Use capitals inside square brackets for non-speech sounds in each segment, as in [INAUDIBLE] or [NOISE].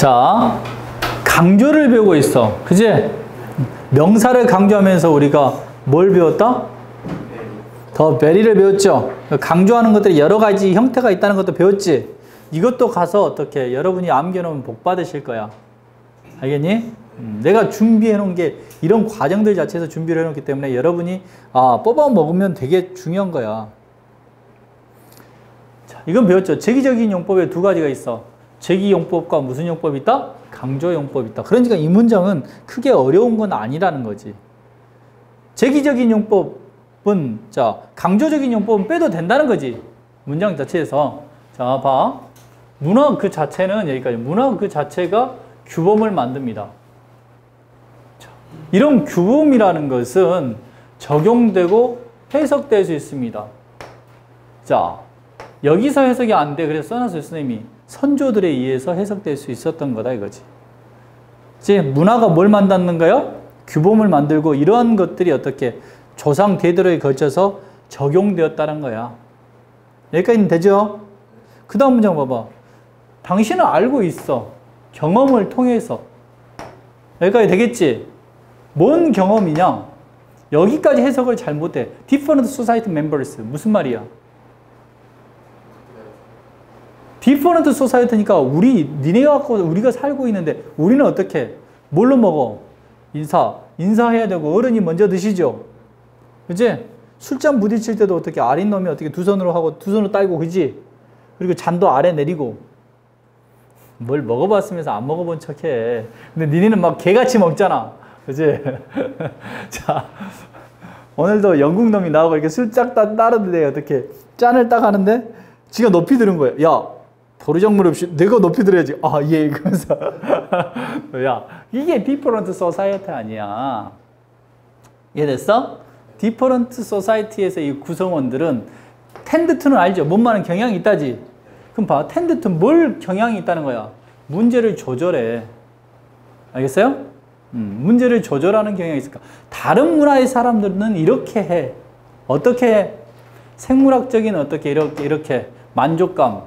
자, 강조를 배우고 있어. 그지? 명사를 강조하면서 우리가 뭘 배웠다? 더 베리를 배웠죠. 강조하는 것들이 여러 가지 형태가 있다는 것도 배웠지. 이것도 가서 어떻게 여러분이 암겨놓으면 복 받으실 거야. 알겠니? 음, 내가 준비해 놓은 게 이런 과정들 자체에서 준비를 해 놓기 때문에 여러분이 아, 뽑아 먹으면 되게 중요한 거야. 자, 이건 배웠죠. 제기적인 용법에 두 가지가 있어. 제기용법과 무슨 용법이 있다? 강조용법이 있다. 그러니까 이 문장은 크게 어려운 건 아니라는 거지. 제기적인 용법은, 자, 강조적인 용법은 빼도 된다는 거지. 문장 자체에서. 자, 봐. 문화 그 자체는 여기까지. 문화 그 자체가 규범을 만듭니다. 자, 이런 규범이라는 것은 적용되고 해석될 수 있습니다. 자, 여기서 해석이 안 돼. 그래서 써놨어요, 선생님이. 선조들에 의해서 해석될 수 있었던 거다 이거지. 이제 문화가 뭘 만났는가요? 규범을 만들고 이러한 것들이 어떻게 조상 대대로에 걸쳐서 적용되었다는 거야. 여기까지는 되죠? 그 다음 문장 봐봐. 당신은 알고 있어. 경험을 통해서. 여기까지 되겠지? 뭔 경험이냐? 여기까지 해석을 잘못해. Different society members. 무슨 말이야? 디퍼런트 소사이트니까 우리 니네가 갖고 우리가 살고 있는데 우리는 어떻게 뭘로 먹어? 인사 인사해야 되고 어른이 먼저 드시죠. 그지? 술잔 부딪힐 때도 어떻게 아린 놈이 어떻게 두 손으로 하고 두 손으로 딸고 그지? 그리고 잔도 아래 내리고 뭘 먹어봤으면서 안 먹어본 척해. 근데 니네는 막 개같이 먹잖아. 그지? [LAUGHS] 자 오늘도 영국 놈이 나오고 이렇게 술짝 따르는데 어떻게 짠을 딱 하는데 지가 높이 들은 거예요. 야 도리정물 없이 내가 높이 들어야지. 아, 예, 그러면서. [LAUGHS] 야, 이게 디퍼런트 소사이어티 아니야. 이해됐어? 디퍼런트 소사이티에서 이 구성원들은 텐드트는 알죠? 뭔 말은 경향이 있다지. 그럼 봐. 텐드트 뭘 경향이 있다는 거야? 문제를 조절해. 알겠어요? 음, 문제를 조절하는 경향이 있을까? 다른 문화의 사람들은 이렇게 해. 어떻게 해? 생물학적인 어떻게 이렇게 이렇게 만족감,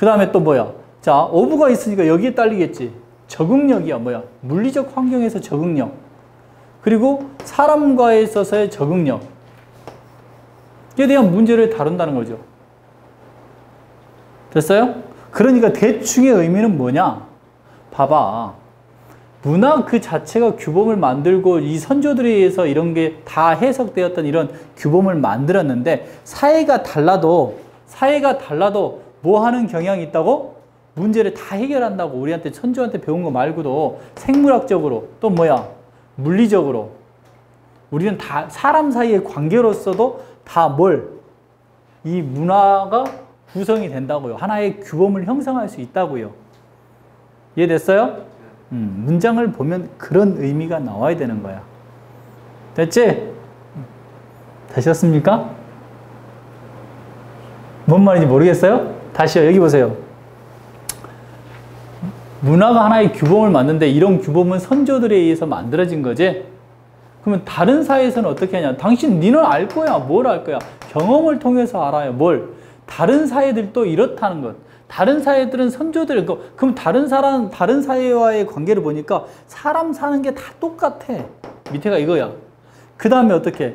그 다음에 또 뭐야? 자, 오브가 있으니까 여기에 딸리겠지. 적응력이야, 뭐야? 물리적 환경에서 적응력. 그리고 사람과에 있어서의 적응력. 에 대한 문제를 다룬다는 거죠. 됐어요? 그러니까 대충의 의미는 뭐냐? 봐봐. 문화 그 자체가 규범을 만들고 이 선조들에 의해서 이런 게 다 해석되었던 이런 규범을 만들었는데 사회가 달라도 사회가 달라도 뭐 하는 경향이 있다고? 문제를 다 해결한다고 우리한테 천주한테 배운 거 말고도 생물학적으로 또 뭐야? 물리적으로 우리는 다 사람 사이의 관계로서도 다 뭘? 이 문화가 구성이 된다고요. 하나의 규범을 형성할 수 있다고요. 이해됐어요? 음, 문장을 보면 그런 의미가 나와야 되는 거야. 됐지? 되셨습니까? 뭔 말인지 모르겠어요? 다시요. 여기 보세요. 문화가 하나의 규범을 만드는데 이런 규범은 선조들에 의해서 만들어진 거지. 그러면 다른 사회에서는 어떻게 하냐? 당신 니는 알 거야. 뭘 알 거야? 경험을 통해서 알아요. 뭘? 다른 사회들도 이렇다는 것. 다른 사회들은 선조들, 그럼 다른 사람, 다른 사회와의 관계를 보니까 사람 사는 게 다 똑같아. 밑에가 이거야. 그 다음에 어떻게?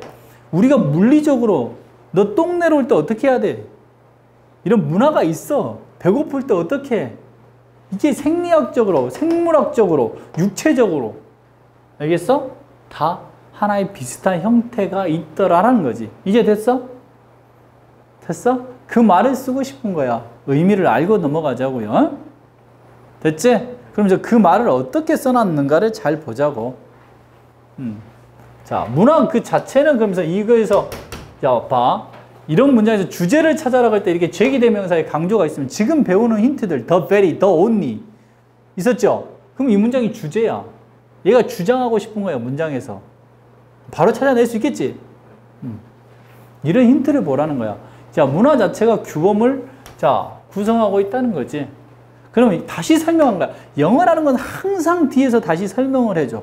우리가 물리적으로 너 똥 내려올 때 어떻게 해야 돼? 이런 문화가 있어. 배고플 때 어떻게 이게 생리학적으로, 생물학적으로, 육체적으로. 알겠어? 다 하나의 비슷한 형태가 있더라라는 거지. 이제 됐어? 됐어? 그 말을 쓰고 싶은 거야. 의미를 알고 넘어가자고요. 됐지? 그럼 이제 그 말을 어떻게 써놨는가를 잘 보자고. 음. 자, 문화 그 자체는 그러면서 이거에서, 야, 봐. 이런 문장에서 주제를 찾아라고 할 때 이렇게 제기 대명사의 강조가 있으면 지금 배우는 힌트들 the very, the only 있었죠? 그럼 이 문장이 주제야. 얘가 주장하고 싶은 거야 문장에서. 바로 찾아낼 수 있겠지? 음. 이런 힌트를 보라는 거야. 자 문화 자체가 규범을 자 구성하고 있다는 거지. 그러면 다시 설명한 거야. 영어라는 건 항상 뒤에서 다시 설명을 해줘.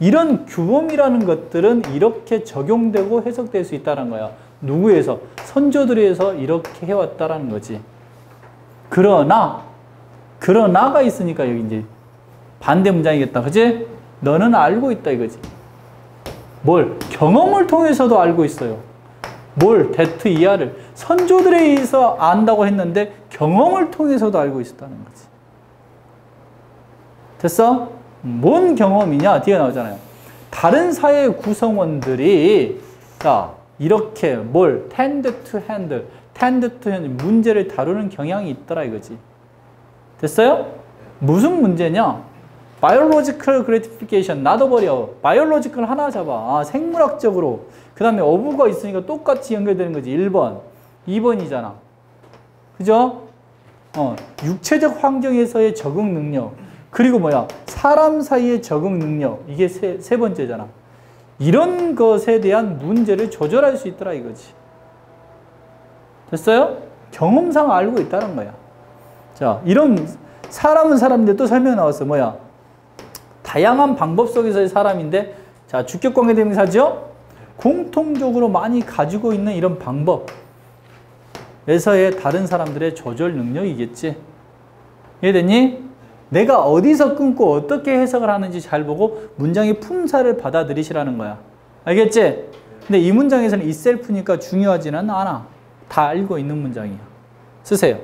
이런 규범이라는 것들은 이렇게 적용되고 해석될 수 있다는 거야. 누구에서? 선조들에서 이렇게 해왔다라는 거지. 그러나, 그러나가 있으니까 여기 이제 반대 문장이겠다. 그지? 너는 알고 있다 이거지. 뭘? 경험을 통해서도 알고 있어요. 뭘? 데트 이하를. 선조들에 의해서 안다고 했는데 경험을 통해서도 알고 있었다는 거지. 됐어? 뭔 경험이냐? 뒤에 나오잖아요. 다른 사회 구성원들이 자 이렇게 뭘 tend to handle, tend to handle 문제를 다루는 경향이 있더라 이거지. 됐어요? 무슨 문제냐? biological gratification 놔둬버려. biological 하나 잡아. 아, 생물학적으로. 그 다음에 어부가 있으니까 똑같이 연결되는 거지. 1번. 2번이잖아. 그죠? 어, 육체적 환경에서의 적응 능력. 그리고 뭐야? 사람 사이의 적응 능력. 이게 세, 세 번째잖아. 이런 것에 대한 문제를 조절할 수 있더라 이거지. 됐어요? 경험상 알고 있다는 거야. 자, 이런 사람은 사람인데 또 설명 나왔어. 뭐야? 다양한 방법 속에서의 사람인데, 자, 주격관계 대명사죠? 공통적으로 많이 가지고 있는 이런 방법에서의 다른 사람들의 조절 능력이겠지. 이해됐니? 내가 어디서 끊고 어떻게 해석을 하는지 잘 보고 문장의 품사를 받아들이시라는 거야. 알겠지? 근데 이 문장에서는 이셀프니까 중요하지는 않아. 다 알고 있는 문장이야. 쓰세요.